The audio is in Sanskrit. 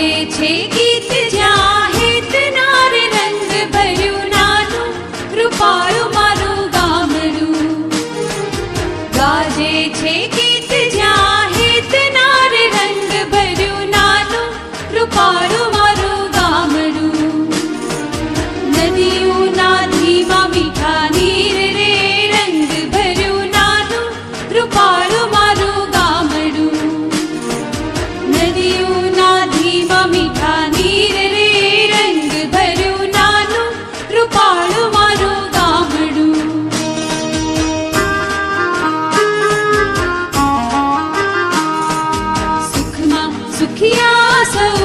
राजे छे गीत जाहे रंग भरु नानु रूपारु मारु गामरु गाजे छे सुखिया सौ